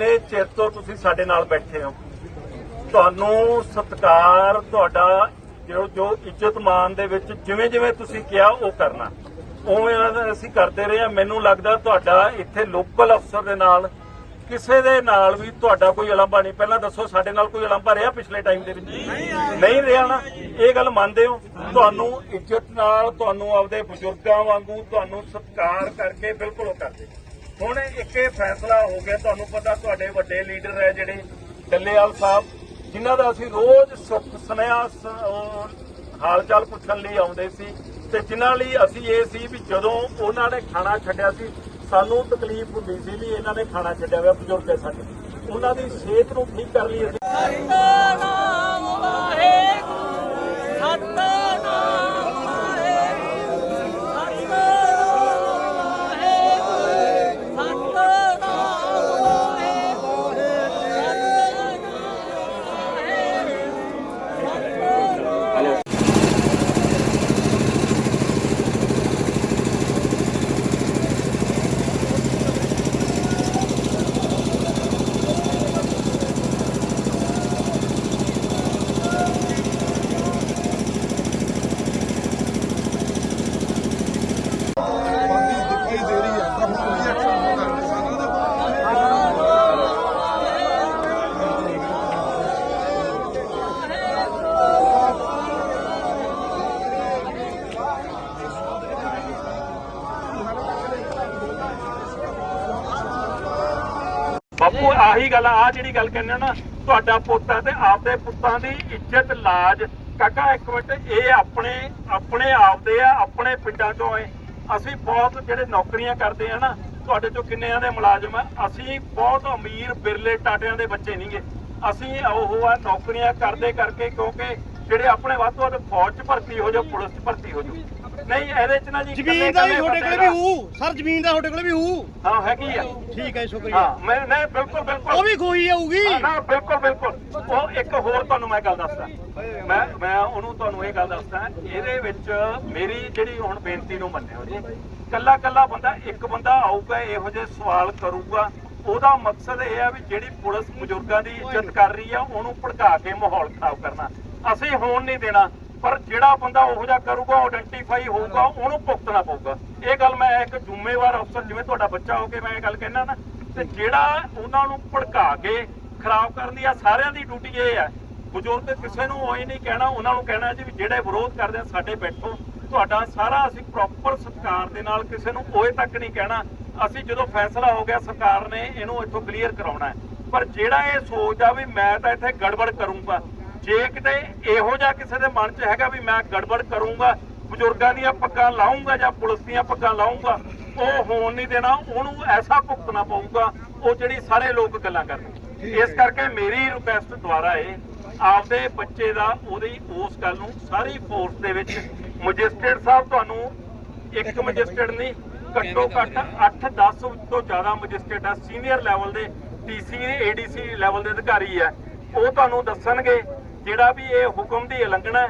ਜਿੰਨੇ ਚਿਰ ਤੋਂ ਤੁਸੀਂ ਸਾਡੇ ਨਾਲ ਬੈਠੇ ਹੋ, ਤੁਹਾਨੂੰ ਸਤਿਕਾਰ ਤੁਹਾਡਾ ਜੋ ਜੋ ਇੱਜ਼ਤ ਮਾਨ ਦੇ ਵਿੱਚ ਜਿਵੇਂ ਜਿਵੇਂ ਤੁਸੀਂ ਕਿਹਾ, ਉਹ ਕਰਨਾ। ਉਵੇਂ ਅਸੀਂ ਕਰਦੇ ਰਹੇ ਹਾਂ। ਮੈਨੂੰ ਲੱਗਦਾ ਤੁਹਾਡਾ ਇੱਥੇ ਲੋਕਲ ਅਫਸਰ ਦੇ ਨਾਲ, ਕਿਸੇ ਦੇ ਨਾਲ ਵੀ ਤੁਹਾਡਾ ਕੋਈ ਅਲੰਭਾ ਨਹੀਂ। ਪਹਿਲਾਂ ਦੱਸੋ, ਸਾਡੇ ਨਾਲ ਕੋਈ ਅਲੰਭਾ ਰਿਹਾ ਪਿਛਲੇ ਟਾਈਮ ਦੇ ਵਿੱਚ? ਨਹੀਂ ਰਿਹਾ ਨਾ। ਇਹ ਗੱਲ ਮੰਨਦੇ ਹੋ? ਤੁਹਾਨੂੰ ਇੱਜ਼ਤ ਨਾਲ, ਤੁਹਾਨੂੰ ਆਪਦੇ ਬਜ਼ੁਰਗਾਂ ਵਾਂਗੂ, ਤੁਹਾਨੂੰ ਸਤਿਕਾਰ ਕਰਕੇ ਬਿਲਕੁਲ ਉਹ ਕਰਦੇ। ਹੁਣ ਇੱਕ ਇਹ ਫੈਸਲਾ ਹੋ ਗਿਆ, ਤੁਹਾਨੂੰ ਪਤਾ ਤੁਹਾਡੇ ਵੱਡੇ ਲੀਡਰ ਹੈ ਜਿਹੜੇ ਡੱਲੇਵਾਲ ਸਾਹਿਬ, ਜਿਨ੍ਹਾਂ ਦਾ ਅਸੀਂ ਰੋਜ਼ ਸੁੱਖ ਸੁਨੇਹਾ ਸ- ਹਾਲ ਚਾਲ ਪੁੱਛਣ ਲਈ ਆਉਂਦੇ ਸੀ ਤੇ ਜਿਨ੍ਹਾਂ ਲਈ ਅਸੀਂ ਇਹ ਸੀ ਵੀ ਜਦੋਂ ਉਹਨਾਂ ਨੇ ਖਾਣਾ ਛੱਡਿਆ ਸੀ, ਸਾਨੂੰ ਤਕਲੀਫ ਹੁੰਦੀ ਸੀ ਵੀ ਇਹਨਾਂ ਨੇ ਖਾਣਾ ਛੱਡਿਆ ਹੋਇਆ, ਬਜ਼ੁਰਗ ਸਾਡੇ। ਉਹਨਾਂ ਦੀ ਸਿਹਤ ਨੂੰ ਠੀਕ ਕਰ ਲਈ ਅਸੀਂ। ਸਤਨਾਮ ਵਾਹਿਗੁਰੂ, ਸਤਨਾਮ ਵਾਹਿਗੁਰੂ ਸਤਨਾਮ ਵਾਹਿਗੁਰੂ ਸਤਨਾਮ ਵਾਹਿਗੁਰੂ ਦਿਖਾਈ ਦੇ ਰਹੀ ਹੈ ਤਾਂ ਹੁਣ ਵੀ ਐਕਸ਼ਨ ਕਰਦੇ ਸਾਰਿਆਂ ਦੇ ਬਾਪੂ ਆਹੀ ਗੱਲ ਆ ਜਿਹੜੀ ਗੱਲ ਕਹਿੰਦੇ ਨਾ, ਤੁਹਾਡਾ ਪੁੱਤ ਤੇ ਆਪਦੇ ਪੁੱਤਾਂ ਦੀ ਇੱਜ਼ਤ ਲਾਜ। ਕਾਕਾ, ਇੱਕ ਮਿੰਟ, ਇਹ ਆਪਣੇ ਆਪਣੇ ਆਪਦੇ ਆ, ਆਪਣੇ ਪਿੰਡਾਂ ਚੋਂ ਏ ਅਸੀਂ ਬਹੁਤ ਜਿਹੜੇ ਨੌਕਰੀਆਂ ਕਰਦੇ ਆ ਨਾ, ਤੁਹਾਡੇ ਚੋਂ ਕਿੰਨਿਆਂ ਦੇ ਮੁਲਾਜ਼ਮ ਆ। ਅਸੀਂ ਬਹੁਤ ਅਮੀਰ, ਬਿਰਲੇ ਟਾਟਿਆਂ ਦੇ ਬੱਚੇ ਨਹੀਂਗੇ ਅਸੀਂ ਉਹ ਆ, ਨੌਕਰੀਆਂ ਕਰਦੇ ਕਰਕੇ ਕਿਉਂਕਿ ਜਿਹੜੇ ਆਪਣੇ ਵੱਧ ਤੋਂ ਵੱਧ ਫੌਜ 'ਚ ਭਰਤੀ ਹੋ ਜਾਓ, ਪੁਲਿਸ 'ਚ ਭਰਤੀ ਹੋ ਜਾਓ। ਨਹੀਂ ਇਹਦੇ 'ਚ ਨਾ ਜੀ ਜ਼ਮੀਨ ਦਾ ਵੀ ਇਕੱਲੇ-ਇਕੱਲੇ ਤੁਹਾਡੇ ਕੋਲੇ ਵੀ ਬੰਦੇ ਹੂ। ਸਰ ਜ਼ਮੀਨ ਦਾ ਤੁਹਾਡੇ ਕੋਲੇ ਵੀ ਹੂ। ਹਾਂ ਹੈਗੀ ਆ। ਠੀਕ ਹੈ ਸ਼ੁਕਰੀਆ। ਹਾਂ ਮੈਂ ਨਹੀਂ ਬਿਲਕੁਲ ਬਿਲਕੁਲ। ਉਹ ਵੀ ਖੋਈ ਜਾਊਗੀ। ਹਾਂ, ਨਾ ਬਿਲਕੁਲ ਬਿਲਕੁਲ। ਉਹ ਇੱਕ ਹੋਰ ਤੁਹਾਨੂੰ ਮੈਂ ਗੱਲ ਦੱਸਦਾ। ਮੈਂ ਮੈਂ ਉਹਨੂੰ ਤੁਹਾਨੂੰ ਇਹ ਗੱਲ ਦੱਸਦਾ ਇਹਦੇ ਵਿੱਚ ਮੇਰੀ ਜਿਹੜੀ ਹੁਣ ਬੇਨਤੀ ਨੂੰ ਮੰਨਿਓ ਜੀ ਕੱਲਾ ਕੱਲਾ ਬੰਦਾ ਇੱਕ ਬੰਦਾ ਆਊਗਾ ਇਹੋ ਜਿਹੇ ਸਵਾਲ ਕਰੂਗਾ। ਉਹਦਾ ਮਕਸਦ ਇਹ ਆ ਵੀ ਜਿਹੜੀ ਪੁਲਿਸ ਬਜ਼ੁਰਗਾਂ ਦੀ ਇੱਜ਼ਤ ਕਰ ਰਹੀ ਆ ਉਹਨੂੰ ਭੜਕਾ ਕੇ ਮਾਹੌਲ ਖਰਾਬ ਕਰਨਾ। ਅਸੀਂ ਹੋਣ ਨਹੀਂ ਦੇਣਾ। ਪਰ ਜਿਹੜਾ ਬੰਦਾ ਉਹੋ ਜਿਹਾ ਕਰੂਗਾ ਆਇਡੈਂਟੀਫਾਈ ਹੋਊਗਾ, ਉਹਨੂੰ ਭੁਗਤਣਾ ਪਊਗਾ। ਇਹ ਗੱਲ ਮੈਂ ਇੱਕ ਜ਼ਿੰਮੇਵਾਰ ਅਫਸਰ, ਜਿਵੇਂ ਤੁਹਾਡਾ ਬੱਚਾ ਹੋ ਕੇ ਮੈਂ ਇਹ ਗੱਲ ਕਹਿਣਾ ਨਾ, ਤੇ ਜਿਹੜਾ ਉਹਨਾਂ ਨੂੰ ਭੜਕਾ ਕੇ ਖਰਾਬ ਕਰਨ ਦੀ ਆ, ਸਾਰਿਆਂ ਦੀ ਡਿਊਟੀ ਇਹ ਹੈ ਬਜ਼ੁਰਗ ਕਿਸੇ ਨੂੰ ਉਹ ਨਹੀਂ ਕਹਿਣਾ, ਉਹਨਾਂ ਨੂੰ ਕਹਿਣਾ ਜੀ ਵੀ ਜਿਹੜੇ ਵਿਰੋਧ ਕਰਦੇ ਆ, ਸਾਡੇ ਬੈਠੋ। ਤੁਹਾਡਾ ਸਾਰਾ ਅਸੀਂ ਪ੍ਰੋਪਰ ਸਤਿਕਾਰ ਦੇ ਨਾਲ ਕਿਸੇ ਨੂੰ ਓਏ ਤੱਕ ਨਹੀਂ ਕਹਿਣਾ। ਅਸੀਂ ਜਦੋਂ ਫੈਸਲਾ ਹੋ ਗਿਆ, ਸਰਕਾਰ ਨੇ ਇਹਨੂੰ ਇੱਥੋਂ ਕਲੀਅਰ ਕਰਾਉਣਾ ਪਰ ਜਿਹੜਾ ਇਹ ਸੋਚਦਾ ਵੀ ਮੈਂ ਤਾਂ ਇੱਥੇ ਗੜਬੜ ਕਰੂੰਗਾ ਜੇ ਕਿਤੇ ਇਹੋ ਜਿਹਾ ਕਿਸੇ ਦੇ ਮਨ 'ਚ ਹੈਗਾ ਵੀ ਮੈਂ ਗੜਬੜ ਕਰੂੰਗਾ ਬਜ਼ੁਰਗਾਂ ਦੀਆਂ ਪੱਗਾਂ ਲਾਉਂਗਾ ਜਾਂ ਪੁਲਿਸ ਦੀਆਂ ਪੱਗਾਂ ਲਾਉਂਗਾ ਉਹ ਹੋਣ ਨਹੀਂ ਦੇਣਾ ਉਹਨੂੰ ਐਸਾ ਭੁਗਤਣਾ ਪਊਗਾ ਉਹ ਜਿਹੜੀ ਸਾਰੇ ਲੋਕ ਗੱਲਾਂ ਕਰਦੇ ਇਸ ਕਰਕੇ ਮੇਰੀ ਰਿਕੁਐਸਟ ਦੁਆਰਾ ਇਹ ਆਪਦੇ ਬੱਚੇ ਦਾ ਉਹਦੀ ਉਸ ਗੱਲ ਨੂੰ ਸਾਰੀ ਫੋਰਸ ਦੇ ਵਿੱਚ ਮੈਜਿਸਟ੍ਰੇਟ ਸਾਹਿਬ ਤੁਹਾਨੂੰ ਇੱਕ ਮੈਜਿਸਟ੍ਰੇਟ ਨਹੀਂ ਘੱਟੋ ਘੱਟ 8-10 ਤੋਂ ਜ਼ਿਆਦਾ ਮੈਜਿਸਟ੍ਰੇਟ ਆ ਸੀਨੀਅਰ ਲੈਵਲ ਦੇ ਡੀਸੀ ਏਡੀਸੀ ਲੈਵਲ ਦੇ ਅਧਿਕਾਰੀ ਆ। ਉਹ ਤੁਹਾਨੂੰ ਦੱਸਣਗੇ ਜਿਹੜਾ ਵੀ ਇਹ ਹੁਕਮ ਦੀ ਉਲੰਘਣਾ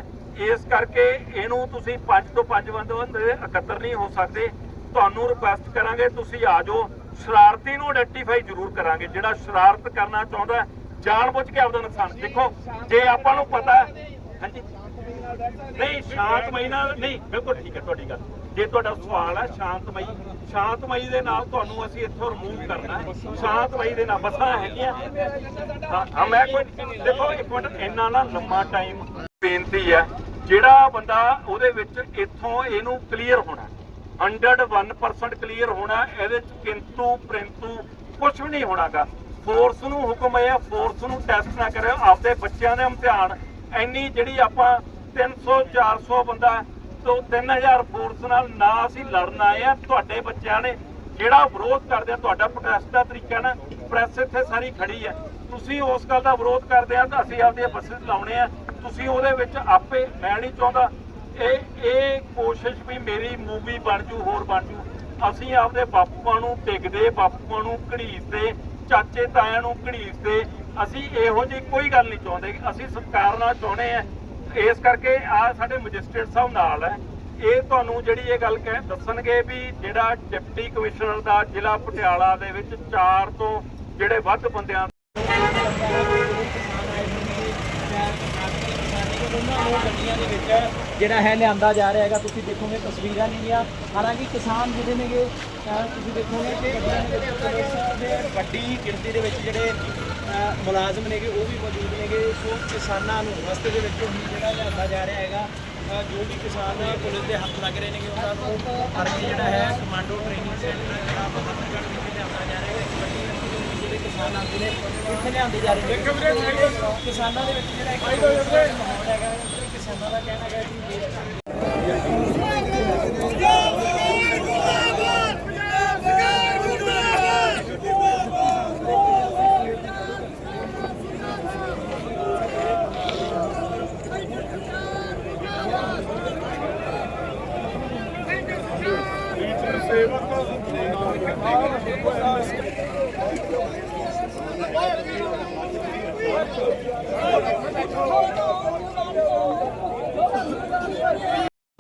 ਇਸ ਕਰਕੇ ਇਹਨੂੰ ਤੁਸੀਂ 5 ਤੋਂ 5 ਬੰਦੇ ਇਕੱਤਰ ਨਹੀਂ ਹੋ ਸਕਦੇ। ਤੁਹਾਨੂੰ ਰਿਕੁਐਸਟ ਕਰਾਂਗੇ ਤੁਸੀਂ ਆ ਜਾਓ। ਸ਼ਰਾਰਤੀ ਨੂੰ ਆਇਡੈਂਟੀਫਾਈ ਜ਼ਰੂਰ ਕਰਾਂਗੇ। ਜਿਹੜਾ ਸ਼ਰਾਰਤ ਕਰਨਾ ਚਾਹੁੰਦਾ ਹੈ, ਜਾਣਬੁੱਝ ਕੇ ਆਪਦਾ ਨੁਕਸਾਨ ਦੇਖੋ ਜੇ ਆਪਾਂ ਨੂੰ ਪਤਾ ਹਾਂਜੀ। ਨਹੀਂ ਸ਼ਾਂਤਮਈ ਨਾਲ ਨਹੀਂ ਬਿਲਕੁਲ ਠੀਕ ਹੈ ਤੁਹਾਡੀ ਗੱਲ। ਜੇ ਤੁਹਾਡਾ ਸਵਾਲ ਹੈ ਸ਼ਾਂਤਮਈ ਸ਼ਾਂਤਮਈ ਦੇ ਨਾਲ ਤੁਹਾਨੂੰ ਅਸੀਂ ਇੱਥੋਂ ਰਿਮੂਵ ਕਰਨਾ ਹੈ। ਸ਼ਾਂਤਮਈ ਦੇ ਨਾਲ, ਬਸਾਂ ਹੈਗੀਆਂ। ਹਾਂ, ਮੈਂ ਕੋਈ ਦੇਖੋ, ਇੱਕ ਮਿੰਟ, ਇੰਨਾ ਨਾ ਲੰਮਾ ਟਾਈਮ ਬੇਨਤੀ ਹੈ। ਜਿਹੜਾ ਬੰਦਾ ਉਹਦੇ ਵਿੱਚ ਇੱਥੋਂ ਇਹਨੂੰ ਕਲੀਅਰ ਹੋਣਾ 101% ਕਲੀਅਰ ਹੋਣਾ ਇਹਦੇ ਚ ਕਿੰਤੂ ਪ੍ਰਿੰਤੂ ਕੁਝ ਵੀ ਨਹੀਂ ਹੋਣਾਗਾ। ਫੋਰਸ ਨੂੰ ਹੁਕਮ ਹੈ ਫੋਰਸ ਨੂੰ ਟੈਸਟ ਨਾ ਕਰਿਓ। ਆਪਦੇ ਬੱਚਿਆਂ ਦੇ ਇਮਤਿਹਾਨ ਇੰਨੀ ਜਿਹੜੀ ਆਪਾਂ 300 400 ਬੰਦਾ ਤੋਂ 3000 ਫੋਰਸ ਨਾਲ ਨਾ ਅਸੀਂ ਲੜਨ ਆਏ ਆ। ਤੁਹਾਡੇ ਬੱਚਿਆਂ ਨੇ ਜਿਹੜਾ ਵਿਰੋਧ ਕਰਦੇ ਆ, ਤੁਹਾਡਾ ਪ੍ਰੋਟੈਸਟ ਦਾ ਤਰੀਕਾ ਨਾ ਪ੍ਰੈਸ ਇੱਥੇ ਸਾਰੀ ਖੜੀ ਹੈ ਤੁਸੀਂ ਉਸ ਗੱਲ ਦਾ ਵਿਰੋਧ ਕਰਦੇ ਆ ਤਾਂ ਅਸੀਂ ਆਪਦੀਆਂ ਬੱਸਸ ਲਾਉਣੇ ਆ। ਤੁਸੀਂ ਉਹਦੇ ਵਿੱਚ ਆਪੇ, ਮੈਂ ਨਹੀਂ ਚਾਹੁੰਦਾ ਇਹ ਇਹ ਕੋਸ਼ਿਸ਼ ਵੀ ਮੇਰੀ ਮੂਵੀ ਬਣ ਜੂ, ਹੋਰ ਬਣ ਜੂ। ਅਸੀਂ ਆਪਦੇ ਬਾਪੂਆਂ ਨੂੰ ਟਿਕਦੇ ਬਾਪੂਆਂ ਨੂੰ ਘੜੀਸਦੇ ਚਾਚੇ ਤਾਇਆਂ ਨੂੰ ਘੜੀਸਦੇ। ਅਸੀਂ ਇਹੋ ਜਿਹੀ ਕੋਈ ਗੱਲ ਨਹੀਂ ਚਾਹੁੰਦੇ। ਅਸੀਂ ਸਤਿਕਾਰ ਨਾਲ ਚਾਹੁੰਦੇ ਆ। ਇਸ ਕਰਕੇ ਆ ਸਾਡੇ ਮੈਜਿਸਟ੍ਰੇਟ ਸਾਹਿਬ ਨਾਲ ਹੈ। ਇਹ ਤੁਹਾਨੂੰ ਜਿਹੜੀ ਇਹ ਗੱਲ ਕਹਿ ਦੱਸਣਗੇ ਵੀ ਜਿਹੜਾ ਡਿਪਟੀ ਕਮਿਸ਼ਨਰ ਦਾ ਜ਼ਿਲ੍ਹਾ ਪਟਿਆਲਾ ਦੇ ਵਿੱਚ 4 ਤੋਂ ਜਿਹੜੇ ਵੱਧ ਬੰਦਿਆਂ ਜਿਹੜਾ ਹੈ ਲਿਆਂਦਾ ਜਾ ਰਿਹਾ ਹੈਗਾ, ਤੁਸੀਂ ਦੇਖੋਗੇ ਤਸਵੀਰਾਂ ਨੇਗੀਆਂ ਹਾਲਾਂਕਿ ਕਿਸਾਨ ਜਿਹੜੇ ਨੇਗੇ ਤੁਸੀਂ ਦੇਖੋਗੇ ਕਿ ਵੱਡੀ ਗਿਣਤੀ ਦੇ ਵਿੱਚ ਜਿਹੜੇ ਮੁਲਾਜ਼ਮ ਨੇਗੇ ਉਹ ਵੀ ਮੌਜੂਦ ਨੇਗੇ। ਸੋ ਕਿਸਾਨਾਂ ਨੂੰ ਰਸਤੇ ਦੇ ਵਿੱਚੋਂ ਹੀ ਜਿਹੜਾ ਲਿਆਂਦਾ ਜਾ ਰਿਹਾ ਹੈਗਾ ਜੋ ਵੀ ਕਿਸਾਨ ਪੁਲਿਸ ਦੇ ਹੱਥ ਲੱਗ ਰਹੇ ਨੇਗੇ ਉਹਨਾਂ ਨੂੰ ਅਰਜੀ ਜਿਹੜਾ ਹੈ ਕਮਾਂਡੋ ਟ੍ਰੇਨਿੰਗ ਸੈਂਟਰ ਜਿਹੜਾ ਬਹਾਦਰਗੜ੍ਹ ਵਿਖੇ ਲਿਆਂਦਾ ਜਾ ਰਿਹਾ ਹੈ। ਇੱਕ ਵੱਡੀ ਗਿਣਤੀ ਦੇ ਵਿੱਚ ਜਿਹੜੇ ਕਿਸਾਨ ਆਉਂਦੇ ਨੇ ਇੱਥੇ ਲਿਆਂਦੇ ਜਾ ਰਹੇ ਨੇ ਕਿਸਾਨਾਂ ਦੇ ਵਿੱਚ ਜਿਹੜਾ ਇੱਕ ਮਾਹੌਲ ਹੈਗਾ ਕਿਸਾਨਾਂ ਦਾ ਕਹਿਣਾ ਹੈਗਾ ਕਿ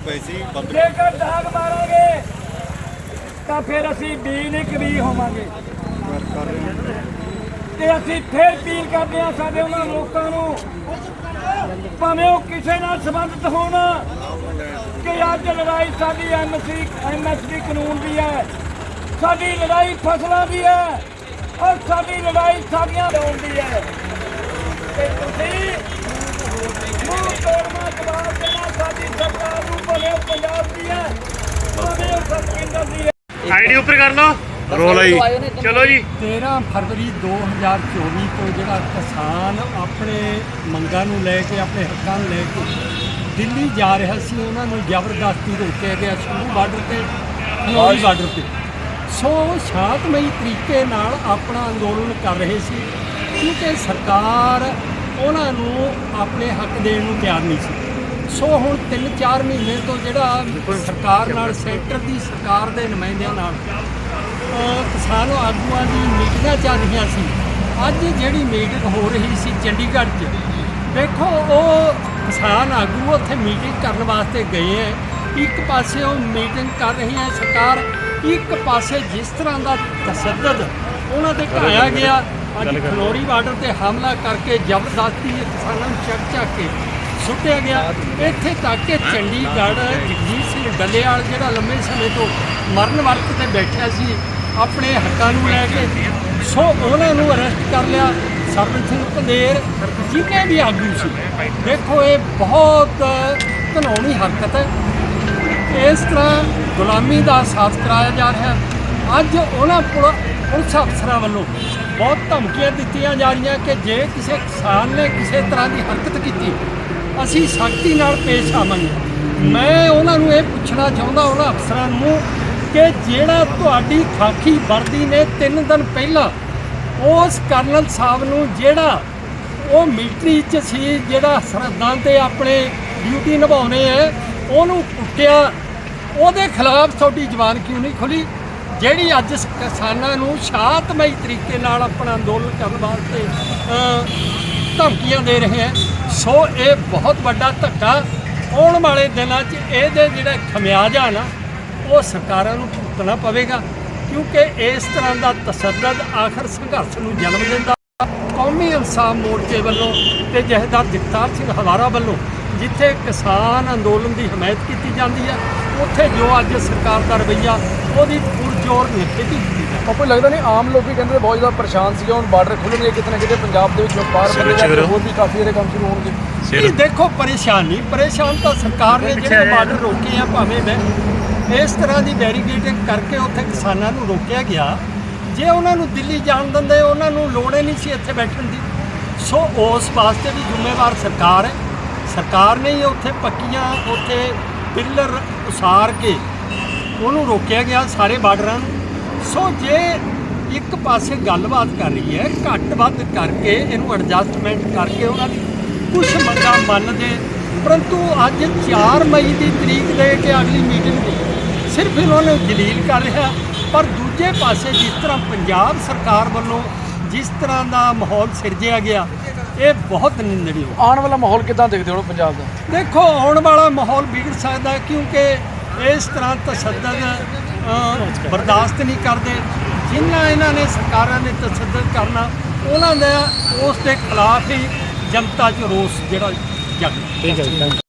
ਪੈਸੀ ਬੰਦ ਜੇਕਰ ਦਾਗ ਮਾਰਾਂਗੇ, ਤਾਂ ਫਿਰ ਅਸੀਂ ਬੀ ਨਹੀਂ ਹੋਵਾਂਗੇ। ਤੇ ਅਸੀਂ ਫਿਰ ਅਪੀਲ ਕਰਦੇ ਹਾਂ ਸਾਡੇ ਉਹਨਾਂ ਲੋਕਾਂ ਨੂੰ, ਭਾਵੇਂ ਉਹ ਕਿਸੇ ਨਾਲ ਸੰਬੰਧਿਤ ਹੋਣ, ਕਿ ਅੱਜ ਲੜਾਈ ਸਾਡੀ ਐਮਸੀ ਐਮਐਸਪੀ ਕਾਨੂੰਨ ਦੀ ਹੈ, ਸਾਡੀ ਲੜਾਈ ਫਸਲਾਂ ਦੀ ਹੈ, ਔਰ ਸਾਡੀ ਲੜਾਈ ਸਾਡੀਆਂ ਲੋਨ ਦੀ ਹੈ। ਤੇ ਤੁਸੀਂ ਮੂੰਹ ਤੋੜਨਾ ਜਵਾਬ ਦੇਣਾ ਸਾਡੀ ਸਰਕਾਰ ਨੂੰ ਭਲੇ ਉਹ ਪੰਜਾਬ ਦੀ ਹੈ ਭਾਵੇਂ ਉਹ ਸਭ ਦੀ ਹੈ ਆਈਡੀ ਉੱਪਰ ਕਰ ਲਓ। ਰੋਲ ਆਈ। ਚਲੋ ਜੀ। 13 ਫਰਵਰੀ 2024 ਤੋਂ ਜਿਹੜਾ ਕਿਸਾਨ ਆਪਣੇ ਮੰਗਾਂ ਨੂੰ ਲੈ ਕੇ, ਆਪਣੇ ਹੱਕਾਂ ਨੂੰ ਲੈ ਕੇ ਦਿੱਲੀ ਜਾ ਰਿਹਾ ਸੀ, ਉਹਨਾਂ ਨੂੰ ਜ਼ਬਰਦਸਤੀ ਰੋਕਿਆ ਗਿਆ ਸ਼ੰਭੂ ਬਾਰਡਰ ਤੇ ਖਨੌਰੀ ਬਾਰਡਰ ਤੇ। ਸੋ ਸ਼ਾਂਤਮਈ ਤਰੀਕੇ ਨਾਲ ਆਪਣਾ ਅੰਦੋਲਨ ਕਰ ਰਹੇ ਸੀ। ਕਿਉਂਕਿ ਸਰਕਾਰ ਉਹਨਾਂ ਨੂੰ ਆਪਣੇ ਹੱਕ ਦੇਣ ਨੂੰ ਤਿਆਰ ਨਹੀਂ ਸੀ। ਸੋ ਹੁਣ 3-4 ਮਹੀਨੇ ਤੋਂ ਜਿਹੜਾ ਸਰਕਾਰ ਨਾਲ ਸੈਂਟਰ ਦੀ ਸਰਕਾਰ ਦੇ ਨੁਮਾਇੰਦਿਆਂ ਨਾਲ ਕਿਸਾਨ ਆਗੂਆਂ ਦੀ ਮੀਟਿੰਗਾਂ ਚੱਲ ਰਹੀਆਂ ਸੀ। ਅੱਜ ਜਿਹੜੀ ਮੀਟਿੰਗ ਹੋ ਰਹੀ ਸੀ ਚੰਡੀਗੜ੍ਹ 'ਚ, ਦੇਖੋ ਉਹ ਕਿਸਾਨ ਆਗੂ ਉੱਥੇ ਮੀਟਿੰਗ ਕਰਨ ਵਾਸਤੇ ਗਏ ਹੈ। ਇੱਕ ਪਾਸੇ ਉਹ ਮੀਟਿੰਗ ਕਰ ਰਹੀ ਹੈ ਸਰਕਾਰ, ਇੱਕ ਪਾਸੇ ਜਿਸ ਤਰ੍ਹਾਂ ਦਾ ਤਸੱਦਦ ਉਹਨਾਂ ਤੇ ਢਾਇਆ ਗਿਆ। ਅੱਜ ਖਨੌਰੀ ਬਾਰਡਰ ਤੇ ਹਮਲਾ ਕਰਕੇ ਜ਼ਬਰਦਸਤੀ ਇਹ ਕਿਸਾਨਾਂ ਨੂੰ ਚੱਕ ਚੱਕ ਕੇ ਸੁੱਟਿਆ ਗਿਆ। ਇੱਥੇ ਤੱਕ ਕਿ ਚੰਡੀਗੜ੍ਹ ਜਗਜੀਤ ਸਿੰਘ ਡੱਲੇਵਾਲ ਜਿਹੜਾ ਲੰਮੇ ਸਮੇਂ ਤੋਂ ਮਰਨ ਵਰਤ ਤੇ ਬੈਠਿਆ ਸੀ ਆਪਣੇ ਹੱਕਾਂ ਨੂੰ ਲੈ ਕੇ ਸੋ ਉਹਨਾਂ ਨੂੰ ਅਰੈਸਟ ਕਰ ਲਿਆ। ਸਰਬਨ ਸਿੰਘ ਪੰਦੇਰ ਜਿੰਨੇ ਵੀ ਆਗੂ ਸੀ ਦੇਖੋ ਇਹ ਬਹੁਤ ਘਿਨੌਣੀ ਹਰਕਤ ਹੈ। ਇਸ ਤਰ੍ਹਾਂ ਗੁਲਾਮੀ ਦਾ ਸਾਥ ਕਰਾਇਆ ਜਾ ਰਿਹਾ। ਅੱਜ ਉਹਨਾਂ ਪੁਲ- ਪੁਲਿਸ ਅਫਸਰਾਂ ਵੱਲੋਂ ਬਹੁਤ ਧਮਕੀਆਂ ਦਿੱਤੀਆਂ ਜਾ ਰਹੀਆਂ ਕਿ ਜੇ ਕਿਸੇ ਕਿਸਾਨ ਨੇ ਕਿਸੇ ਤਰ੍ਹਾਂ ਦੀ ਹਰਕਤ ਕੀਤੀ, ਅਸੀਂ ਸਖਤੀ ਨਾਲ ਪੇਸ਼ ਆਵਾਂਗੇ। ਮੈਂ ਉਹਨਾਂ ਨੂੰ ਇਹ ਪੁੱਛਣਾ ਚਾਹੁੰਦਾ, ਉਹਨਾਂ ਅਫਸਰਾਂ ਨੂੰ ਕਿ ਜਿਹੜਾ ਤੁਹਾਡੀ ਖਾਕੀ ਵਰਦੀ ਨੇ 3 ਦਿਨ ਪਹਿਲਾਂ, ਉਸ ਕਰਨਲ ਸਾਹਿਬ ਨੂੰ ਜਿਹੜਾ ਉਹ ਮਿਲਟਰੀ ਚ ਸੀ, ਜਿਹੜਾ ਸਰਹੱਦਾਂ ਤੇ ਆਪਣੇ ਡਿਊਟੀ ਨਿਭਾਉਣੇ ਹੈ ਉਹਨੂੰ ਕੁੱਟਿਆ, ਉਹਦੇ ਖਿਲਾਫ ਤੁਹਾਡੀ ਜ਼ਬਾਨ ਕਿਉਂ ਨਹੀਂ ਖੁੱਲੀ? ਜਿਹੜੀ ਅੱਜ ਕਿਸਾਨਾਂ ਨੂੰ ਸ਼ਾਂਤਮਈ ਤਰੀਕੇ ਨਾਲ ਆਪਣਾ ਅੰਦੋਲਨ ਕਰਨ ਵਾਸਤੇ ਧਮਕੀਆਂ ਦੇ ਰਹੇ ਹੈ, ਸੋ ਇਹ ਬਹੁਤ ਵੱਡਾ ਧੱਕਾ ਆਉਣ ਵਾਲੇ ਦਿਨਾਂ 'ਚ ਇਹਦੇ ਜਿਹੜੇ ਖਮਿਆਜਾ ਨਾ, ਉਹ ਸਰਕਾਰਾਂ ਨੂੰ ਭੁਗਤਣਾ ਪਵੇਗਾ, ਕਿਉਂਕਿ ਇਸ ਤਰ੍ਹਾਂ ਦਾ ਤਸੱਦਦ ਆਖਰ ਸੰਘਰਸ਼ ਨੂੰ ਜਨਮ ਦਿੰਦਾ ਕੌਮੀ ਇਨਸਾਫ ਮੋਰਚੇ ਵੱਲੋਂ ਤੇ ਜਥੇਦਾਰ ਜਗਤਾਰ ਸਿੰਘ ਹਵਾਰਾ ਵੱਲੋਂ, ਜਿੱਥੇ ਕਿਸਾਨ ਅੰਦੋਲਨ ਦੀ ਹਮਾਇਤ ਕੀਤੀ ਜਾਂਦੀ ਹੈ ਉੱਥੇ ਜੋ ਅੱਜ ਸਰਕਾਰ ਦਾ ਰਵੱਈਆ ਉਹਦੀ ਪੁਰਜ਼ੋਰ ਨਿਖੇਧੀ ਕੀਤੀ ਹੈ ਆਪਕੋ ਲੱਗਦਾ ਨਹੀਂ ਆਮ ਲੋਕ ਵੀ ਕਹਿੰਦੇ ਬਹੁਤ ਜ਼ਿਆਦਾ ਪਰੇਸ਼ਾਨ ਸੀਗੇ ਹੁਣ ਬਾਰਡਰ ਖੁੱਲਣਗੇ ਕਿਤੇ ਨਾ ਕਿਤੇ ਪੰਜਾਬ ਦੇ ਵਿੱਚ ਵਪਾਰ ਵਧੇਗਾ ਹੋਰ ਵੀ ਕਾਫੀ ਜਿਹੜੇ ਕੰਮ ਸ਼ੁਰੂ ਹੋਣਗੇ। ਨਹੀਂ ਦੇਖੋ ਪਰੇਸ਼ਾਨੀ ਪਰੇਸ਼ਾਨ ਤਾਂ ਸਰਕਾਰ ਨੇ ਜਿਹੜੇ ਬਾਰਡਰ ਰੋਕੇ ਆ ਭਾਵੇਂ ਮੈਂ ਇਸ ਤਰ੍ਹਾਂ ਦੀ ਬੈਰੀਕੇਡਿੰਗ ਕਰਕੇ ਉੱਥੇ ਕਿਸਾਨਾਂ ਨੂੰ ਰੋਕਿਆ ਗਿਆ ਜੇ ਉਹਨਾਂ ਨੂੰ ਦਿੱਲੀ ਜਾਣ ਦਿੰਦੇ ਉਹਨਾਂ ਨੂੰ ਲੋੜ ਹੀ ਨਹੀਂ ਸੀ ਇੱਥੇ ਬੈਠਣ ਦੀ। ਸੋ ਉਸ ਵਾਸਤੇ ਵੀ ਜ਼ਿੰਮੇਵਾਰ ਸਰਕਾਰ ਹੈ। ਸਰਕਾਰ ਨੇ ਹੀ ਉੱਥੇ ਪੱਕੀਆਂ ਉੱਥੇ ਪਿੱਲਰ ਉਸਾਰ ਕੇ ਉਹਨੂੰ ਰੋਕਿਆ ਗਿਆ ਸਾਰੇ ਬਾਰਡਰਾਂ ਨੂੰ। ਸੋ ਜੇ ਇੱਕ ਪਾਸੇ ਗੱਲਬਾਤ ਕਰ ਰਹੀ ਹੈ, ਘੱਟ ਵੱਧ ਕਰਕੇ ਇਹਨੂੰ ਐਡਜਸਟਮੈਂਟ ਕਰਕੇ ਉਹਨਾਂ ਦੀ ਕੁਝ ਮੰਗਾਂ ਮੰਨਦੇ। ਪਰੰਤੂ ਅੱਜ 4 ਮਈ ਦੀ ਤਰੀਕ ਦੇ ਕੇ ਅਗਲੀ ਮੀਟਿੰਗ ਦੀ ਸਿਰਫ ਇਹਨਾਂ ਨੇ ਦਲੀਲ ਕਰ ਰਿਹਾ। ਪਰ ਦੂਜੇ ਪਾਸੇ ਜਿਸ ਤਰ੍ਹਾਂ ਪੰਜਾਬ ਸਰਕਾਰ ਵੱਲੋਂ ਜਿਸ ਤਰ੍ਹਾਂ ਦਾ ਮਾਹੌਲ ਸਿਰਜਿਆ ਗਿਆ ਇਹ ਬਹੁਤ ਨਿੰਦਣਯੋਗ ਹੈ। ਆਉਣ ਵਾਲਾ ਮਾਹੌਲ ਕਿਦਾਂ ਦੇਖਦੇ ਹੋ ਪੰਜਾਬ ਦਾ? ਦੇਖੋ ਆਉਣ ਵਾਲਾ ਮਾਹੌਲ ਵਿਗੜ ਸਕਦਾ ਹੈ ਕਿਉਂਕਿ ਇਸ ਤਰ੍ਹਾਂ ਤਸ਼ੱਦਦ ਬਰਦਾਸ਼ਤ ਨਹੀਂ ਕਰਦੇ। ਜਿਨ੍ਹਾਂ ਇਹਨਾਂ ਨੇ ਸਰਕਾਰਾਂ ਨੇ ਤਸੱਦਦ ਕਰਨਾ ਉਹਨਾਂ ਦਾ ਉਸ ਦੇ ਖਿਲਾਫ ਹੀ ਜਨਤਾ 'ਚ ਰੋਸ ਜਿਹੜਾ ਜਗ ਠੀਕ ਹੈ